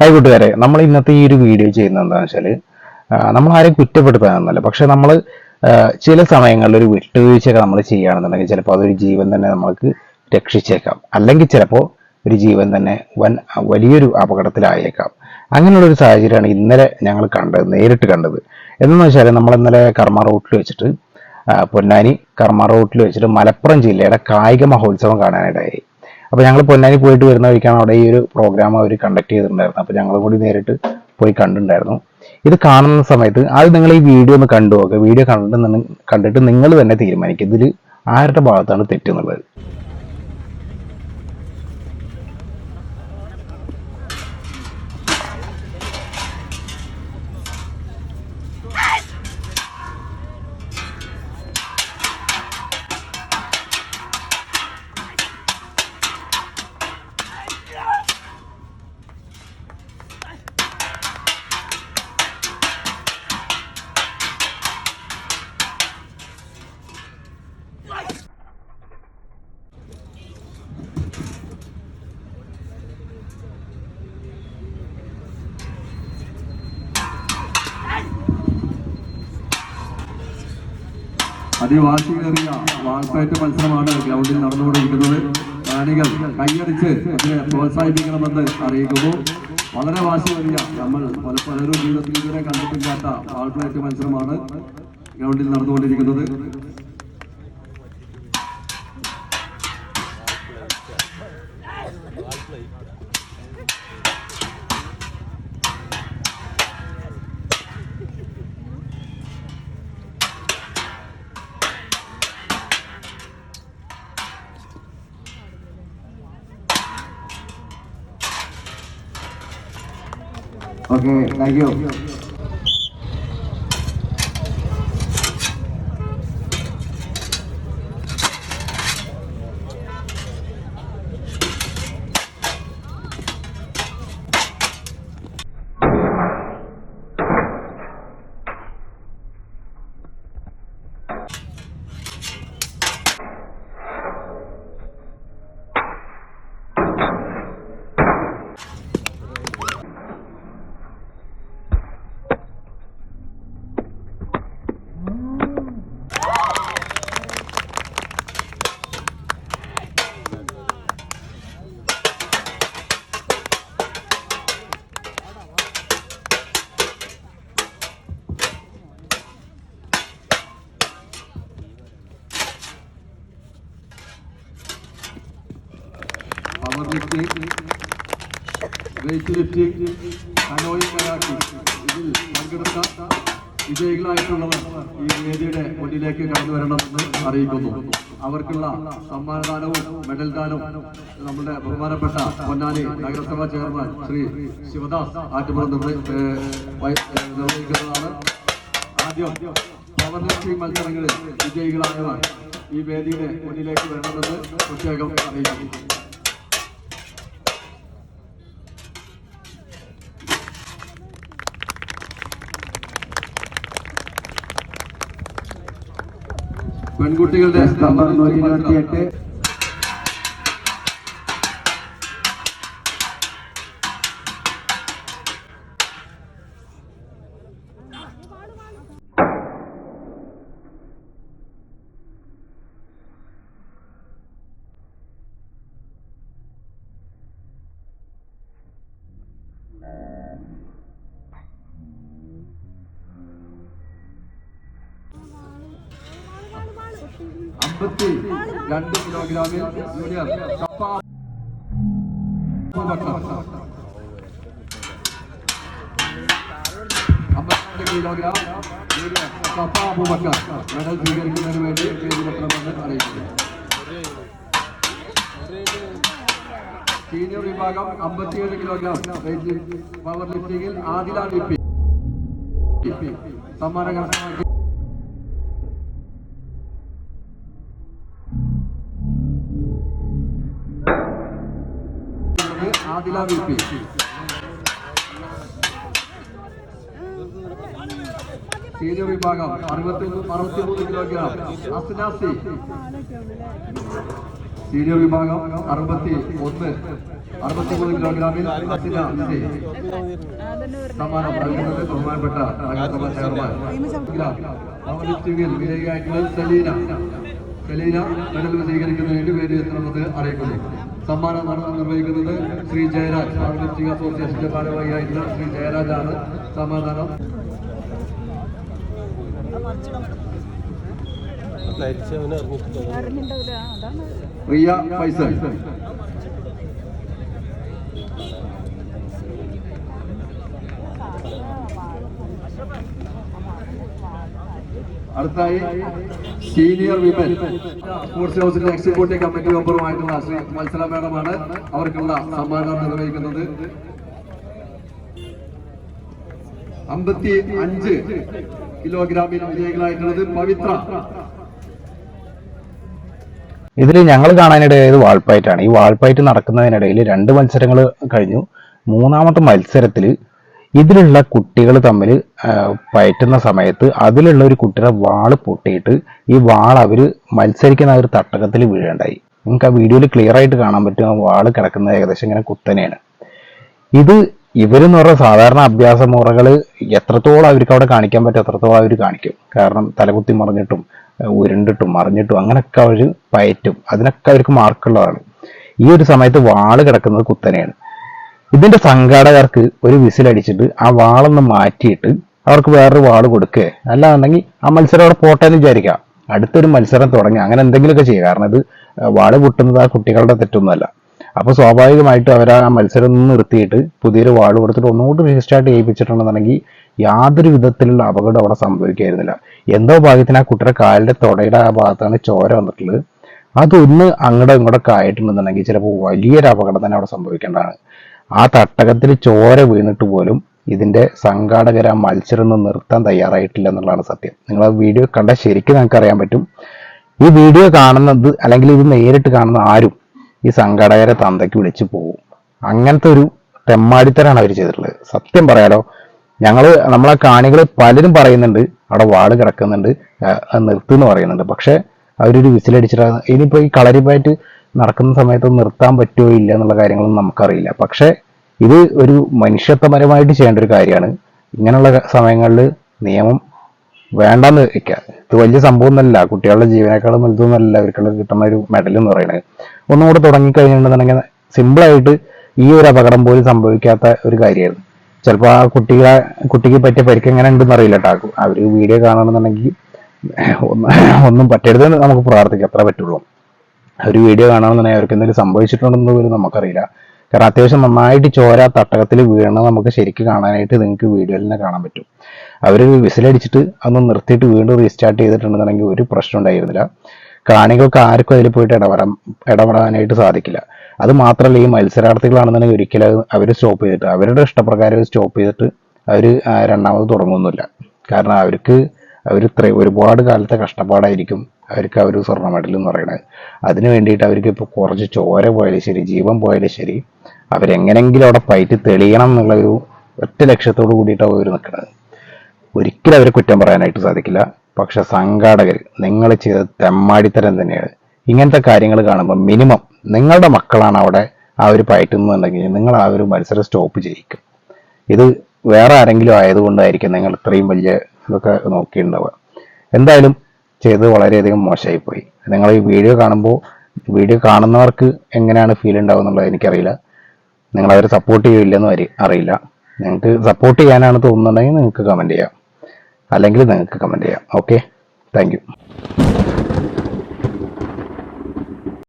Hi കൂട്ടുകാരെ നമ്മൾ ഇന്നത്തെ ഈ ഒരു വീഡിയോ ചെയ്യുന്നത് എന്താണെന്ന് വെച്ചാൽ നമ്മൾ ആരെയും കുറ്റപ്പെടുത്താനൊന്നുമല്ല. പക്ഷെ നമ്മൾ ചില സമയങ്ങളിൽ ഒരു വിട്ടുവീഴ്ചയൊക്കെ നമ്മൾ ചെയ്യുകയാണെന്നുണ്ടെങ്കിൽ ചിലപ്പോൾ അതൊരു ജീവൻ തന്നെ നമ്മൾക്ക് രക്ഷിച്ചേക്കാം. അല്ലെങ്കിൽ ചിലപ്പോൾ ഒരു ജീവൻ തന്നെ വൻ വലിയൊരു അപകടത്തിലായേക്കാം. അങ്ങനെയുള്ളൊരു സാഹചര്യമാണ് ഇന്നലെ ഞങ്ങൾ കണ്ടത് നേരിട്ട് കണ്ടത്. എന്നു വെച്ചാൽ നമ്മൾ ഇന്നലെ കർമ്മ റൂട്ടിൽ വെച്ചിട്ട് പൊന്നാനി കർമ്മ റൂട്ടിൽ വെച്ചിട്ട് മലപ്പുറം ജില്ലയുടെ കായിക മഹോത്സവം കാണാനിടയായി. അപ്പോൾ ഞങ്ങൾ പൊന്നാനി പോയിട്ട് വരുന്ന വഴിക്കാണ് അവിടെ ഈ ഒരു പ്രോഗ്രാം അവർ കണ്ടക്ട് ചെയ്തിട്ടുണ്ടായിരുന്നത്. അപ്പോൾ ഞങ്ങൾ കൂടി നേരിട്ട് പോയി കണ്ടിട്ടുണ്ടായിരുന്നു. ഇത് കാണുന്ന സമയത്ത് ആദ്യം നിങ്ങൾ ഈ വീഡിയോ ഒന്ന് കണ്ടു നോക്കുക വീഡിയോ കണ്ടിട്ട് കണ്ടിട്ട് നിങ്ങൾ തന്നെ തീരുമാനിക്കുക ഇതിൽ ആരുടെ ഭാഗത്താണ് തെറ്റെന്നുള്ളത്? അതിവാശിയേറിയ വാൾപ്പയറ്റ് മത്സരമാണ് ഗ്രൗണ്ടിൽ നടന്നുകൊണ്ടിരിക്കുന്നത്. കാണികൾ കൈയടിച്ച് അതിനെ പ്രോത്സാഹിപ്പിക്കണമെന്ന് അറിയിക്കുന്നു. വളരെ വാശിയേറിയ നമ്മൾ പല പലരും ജീവിതത്തിൽ ഇതുവരെ കണ്ടിട്ടില്ലാത്ത വാൾപ്പയറ്റ് മത്സരമാണ് ഗ്രൗണ്ടിൽ നടന്നുകൊണ്ടിരിക്കുന്നത്. Okay thank you lifting weight lifting canoeing karate ഇതിൽ പങ്കെടുത്ത വിജയികളായിട്ടുള്ളവർ ഈ വേദിയുടെ മുന്നിലേക്ക് കടന്നു വരണമെന്ന് അറിയിക്കുന്നു അവർക്കുള്ള സമ്മാനദാനവും മെഡൽ ദാനവും നമ്മുടെ ബഹുമാനപ്പെട്ട പൊന്നാനി നഗരസഭാ ചെയർമാൻ ശ്രീ ശിവദാസ് ആറ്റുപുറം നിർവഹിക്കുന്നതാണ് ആദ്യം പവർ ലിഫ്റ്റിംഗ് മത്സരങ്ങളിൽ വിജയികളായവർ ഈ വേദിയുടെ മുന്നിലേക്ക് വരണമെന്ന് പ്രത്യേകം അറിയിക്കുന്നു. പെൺകുട്ടികളുടെ നമ്പർ നൂറ്റി ഇരുപത്തി അമ്പത്തി രണ്ട് കിലോഗ്രാമിൽ ജൂനിയർ കപ്പ. അമ്പത്തിരണ്ട് കിലോഗ്രാം ജൂനിയർ കപ്പ അബൂബക്കർ മെഡൽ സ്വീകരിക്കുന്നതിന് വേണ്ടി വേദിയിലെത്തണമെന്ന് അറിയിക്കുന്നു സീനിയർ വിഭാഗം അമ്പത്തിയേഴ് കിലോഗ്രാം. പവർ ലിഫ്റ്റിംഗിൽ ആദില ലിപ്പി സമ്മാനം കരസ്ഥമാക്കി വി പി. സീനിയർ വിഭാഗം അറുപത്തി അറുപത്തിമൂന്ന് കിലോഗ്രാം അസ്നാസി സീനിയർ വിഭാഗം അറുപത്തി ഒന്ന് അറുപത്തി മൂന്ന് കിലോഗ്രാമിൽ അസ്നാസി അസി സമ്മാനം ബഹുമാനപ്പെട്ട ചെയർമാൻ. സെലീന. സലീന മെഡൽ സ്വീകരിക്കുന്നതിന് വേണ്ടി എത്തണമെന്ന് അറിയിക്കുന്നു സമ്മാനം നട- നിർവഹിക്കുന്നത് ശ്രീ ജയരാജ് ലിഫ്റ്റിംഗ് അസോസിയേഷന്റെ ഭാരവാഹിയായിട്ടുള്ള ശ്രീ ജയരാജാണ് അതാണ് റിയ ഫൈസൽ. അടുത്തായി സീനിയർ വിമൻ സ്പോർട്സ് ഹൗസിന്റെ എക്സിക്യൂട്ടീവ് കമ്മിറ്റി മെമ്പറുമായിട്ടുള്ള ശ്രീ മത്സര മേഡമാണ് അവർക്കുള്ള സമ്മാനം നിർവഹിക്കുന്നത്. അമ്പത്തി അഞ്ച് കിലോഗ്രാമിൽ വിജയികളായിട്ടുള്ളത് പവിത്ര. ഇതിൽ ഞങ്ങൾ കാണാനിടയായത് വാൾപ്പായിട്ടാണ്. ഈ വാൾപ്പായിട്ട് നടക്കുന്നതിനിടയിൽ രണ്ട് മത്സരങ്ങൾ കഴിഞ്ഞു. മൂന്നാമത്തെ മത്സരത്തിൽ ഇതിലുള്ള കുട്ടികൾ തമ്മിൽ പയറ്റുന്ന സമയത്ത് അതിലുള്ള ഒരു കുട്ടിയുടെ വാൾ പൊട്ടിയിട്ട് ഈ വാൾ അവർ മത്സരിക്കുന്ന ഒരു തട്ടകത്തിൽ വീഴേണ്ടായി. നിങ്ങൾക്ക് ആ വീഡിയോയിൽ ക്ലിയർ ആയിട്ട് കാണാൻ പറ്റും ആ വാൾ കിടക്കുന്നത് ഏകദേശം ഇങ്ങനെ കുത്തനെയാണ്. ഇത് ഇവരെന്ന് പറഞ്ഞ സാധാരണ അഭ്യാസ മുറകൾ എത്രത്തോളം അവർക്ക് അവിടെ കാണിക്കാൻ പറ്റും അത്രത്തോളം അവർ കാണിക്കും. കാരണം തലകുത്തി മറിഞ്ഞിട്ടും ഉരുണ്ടിട്ടും മറിഞ്ഞിട്ടും അങ്ങനെയൊക്കെ അവർ പയറ്റും. അതിനൊക്കെ അവർക്ക് മാർക്കുള്ളതാണ് ഈ ഒരു സമയത്ത് വാൾ കിടക്കുന്നത് കുത്തനെയാണ്. ഇതിന്റെ സംഘാടകർക്ക് ഒരു വിസിലടിച്ചിട്ട് ആ വാളൊന്ന് മാറ്റിയിട്ട് അവർക്ക് വേറൊരു വാൾ കൊടുക്കുക അല്ലാന്നുണ്ടെങ്കിൽ ആ മത്സരം അവിടെ പോട്ടെന്ന് വിചാരിക്കാം. അടുത്തൊരു മത്സരം തുടങ്ങി. അങ്ങനെ എന്തെങ്കിലുമൊക്കെ ചെയ്യുക കാരണം ഇത് വാൾ പൊട്ടുന്നത് ആ കുട്ടികളുടെ തെറ്റൊന്നുമല്ല. അപ്പൊ സ്വാഭാവികമായിട്ടും അവർ ആ മത്സരം നിർത്തിയിട്ട് പുതിയൊരു വാൾ കൊടുത്തിട്ട് ഒന്നുകൂടി റീസ്റ്റാർട്ട് ചെയ്യിപ്പിച്ചിട്ടുണ്ടെന്നുണ്ടെങ്കിൽ യാതൊരു വിധത്തിലുള്ള അപകടം അവിടെ സംഭവിക്കായിരുന്നില്ല. എന്തോ ഭാഗ്യത്തിന് ആ കുട്ടിയുടെ കാലിന്റെ തുടയുടെ ആ ഭാഗത്താണ് ചോര വന്നിട്ടുള്ളത്. അതൊന്ന് അങ്ങോട്ടും ഇങ്ങോട്ടൊക്കെ ആയിട്ടുണ്ടെന്നുണ്ടെങ്കിൽ ചിലപ്പോൾ വലിയൊരു അപകടം തന്നെ അവിടെ സംഭവിക്കേണ്ടതാണ്. ആ തട്ടകത്തിൽ ചോര വീണിട്ട് പോലും ഇതിന്റെ സംഘാടകർ മത്സരം ഒന്ന് നിർത്താൻ തയ്യാറായിട്ടില്ല എന്നുള്ളതാണ് സത്യം. നിങ്ങൾ ആ വീഡിയോ കണ്ടാൽ ശരിക്കും നിങ്ങൾക്ക് അറിയാൻ പറ്റും. ഈ വീഡിയോ കാണുന്നത് അല്ലെങ്കിൽ ഇത് നേരിട്ട് കാണുന്ന ആരും ഈ സംഘാടകരെ തന്തയ്ക്ക് വിളിച്ചു പോകും അങ്ങനത്തെ ഒരു തെമ്മാടിത്തരാണ് അവർ ചെയ്തിട്ടുള്ളത്. സത്യം പറയാലോ ഞങ്ങൾ നമ്മളെ കാണികൾ പലരും പറയുന്നുണ്ട് അവിടെ വാൾ കിടക്കുന്നുണ്ട് നിർത്തുന്ന് പറയുന്നുണ്ട്. പക്ഷെ അവരൊരു വിസിലടിച്ചിട്ടാണ് ഇനിയിപ്പോ ഈ കളരിപ്പായിട്ട് നടക്കുന്ന സമയത്ത് നിർത്താൻ പറ്റുമോ ഇല്ല എന്നുള്ള കാര്യങ്ങളൊന്നും നമുക്കറിയില്ല. പക്ഷെ ഇത് ഒരു മനുഷ്യത്വപരമായിട്ട് ചെയ്യേണ്ട ഒരു കാര്യമാണ്. ഇങ്ങനെയുള്ള സമയങ്ങളിൽ നിയമം വേണ്ടെന്ന് വെക്കുക. ഇത് വലിയ സംഭവം ഒന്നല്ല കുട്ടികളുടെ ജീവനേക്കാളും വലുതൊന്നല്ല അവർക്കുള്ള കിട്ടുന്ന ഒരു മെഡൽ എന്ന് പറയുന്നത്. ഒന്നും കൂടെ തുടങ്ങിക്കഴിഞ്ഞിട്ടുണ്ടെന്നുണ്ടെങ്കിൽ സിമ്പിളായിട്ട് ഈ ഒരു അപകടം പോലും സംഭവിക്കാത്ത ഒരു കാര്യമായിരുന്നു. ചിലപ്പോൾ ആ കുട്ടികളെ കുട്ടിക്ക് പറ്റിയ പരിക്ക് എങ്ങനെ ഉണ്ടെന്ന് അറിയില്ല കേട്ടോ. അവർ വീഡിയോ കാണണമെന്നുണ്ടെങ്കിൽ ഒന്നും പറ്റരുതെന്ന് നമുക്ക് പ്രാർത്ഥിക്കാം. അത്ര പറ്റുള്ളൂ. ഒരു വീഡിയോ കാണണമെന്നുണ്ടെങ്കിൽ അവർക്ക് എന്തെങ്കിലും സംഭവിച്ചിട്ടുണ്ടെന്ന് പോലും നമുക്കറിയില്ല. കാരണം അത്യാവശ്യം നന്നായിട്ട് ചോര തട്ടകത്തിൽ വീണ് നമുക്ക് ശരിക്കും കാണാനായിട്ട് നിങ്ങൾക്ക് വീഡിയോയിൽ തന്നെ കാണാൻ പറ്റും. അവർ വിസിലടിച്ചിട്ട് അന്ന് നിർത്തിയിട്ട് വീണ്ടും റീസ്റ്റാർട്ട് ചെയ്തിട്ടുണ്ടെന്നുണ്ടെങ്കിൽ ഒരു പ്രശ്നം ഉണ്ടായിരുന്നില്ല. കാണികൾക്ക് ആർക്കും അതിൽ പോയിട്ട് ഇടപെടാൻ ഇടപെടാനായിട്ട് സാധിക്കില്ല. അത് മാത്രമല്ല ഈ മത്സരാർത്ഥികളാണെന്നുണ്ടെങ്കിൽ ഒരിക്കലും അവർ സ്റ്റോപ്പ് ചെയ്തിട്ട് അവരുടെ ഇഷ്ടപ്രകാരം സ്റ്റോപ്പ് ചെയ്തിട്ട് അവർ രണ്ടാമത് തുടങ്ങുന്നില്ല. കാരണം അവർക്ക് അവർ ഇത്ര ഒരുപാട് കാലത്തെ കഷ്ടപ്പാടായിരിക്കും അവർക്ക് ആ ഒരു സ്വർണ മെഡൽ എന്ന് പറയുന്നത്. അതിന് വേണ്ടിയിട്ട് അവർക്ക് ഇപ്പോൾ കുറച്ച് ചോര പോയാലും ശരി ജീവൻ പോയാലും ശരി അവരെങ്ങനെങ്കിലും അവിടെ ഫൈറ്റ് തെളിയണം എന്നുള്ള ഒരു ഒറ്റ ലക്ഷ്യത്തോട് കൂടിയിട്ടാണ് അവർ നിൽക്കുന്നത് ഒരിക്കലും അവരെ കുറ്റം പറയാനായിട്ട് സാധിക്കില്ല. പക്ഷെ സംഘാടകർ നിങ്ങൾ ചെയ്ത തെമ്മാടിത്തരം തന്നെയാണ്. ഇങ്ങനത്തെ കാര്യങ്ങൾ കാണുമ്പോൾ മിനിമം നിങ്ങളുടെ മക്കളാണ് അവിടെ ആ ഒരു പയറ്റുന്നുണ്ടെങ്കിൽ നിങ്ങൾ ആ ഒരു മത്സരം സ്റ്റോപ്പ് ചെയ്യിക്കും. ഇത് വേറെ ആരെങ്കിലും ആയതുകൊണ്ടായിരിക്കും നിങ്ങൾ ഇത്രയും വലിയ ഇതൊക്കെ നോക്കിയിട്ടുണ്ടാവുക. എന്തായാലും ചെയ്തത് വളരെയധികം മോശമായിപ്പോയി. നിങ്ങൾ ഈ വീഡിയോ കാണുമ്പോൾ വീഡിയോ കാണുന്നവർക്ക് എങ്ങനെയാണ് ഫീൽ ഉണ്ടാവുക എന്നുള്ളത് എനിക്കറിയില്ല. നിങ്ങൾ സപ്പോർട്ട് ചെയ്യില്ലെന്ന് അറി അറിയില്ല. നിങ്ങൾക്ക് സപ്പോർട്ട് ചെയ്യാനാണ് തോന്നുന്നുണ്ടെങ്കിൽ നിങ്ങൾക്ക് കമന്റ് ചെയ്യാം. അല്ലെങ്കിൽ നിങ്ങൾക്ക് കമന്റ് ചെയ്യാം. Okay thank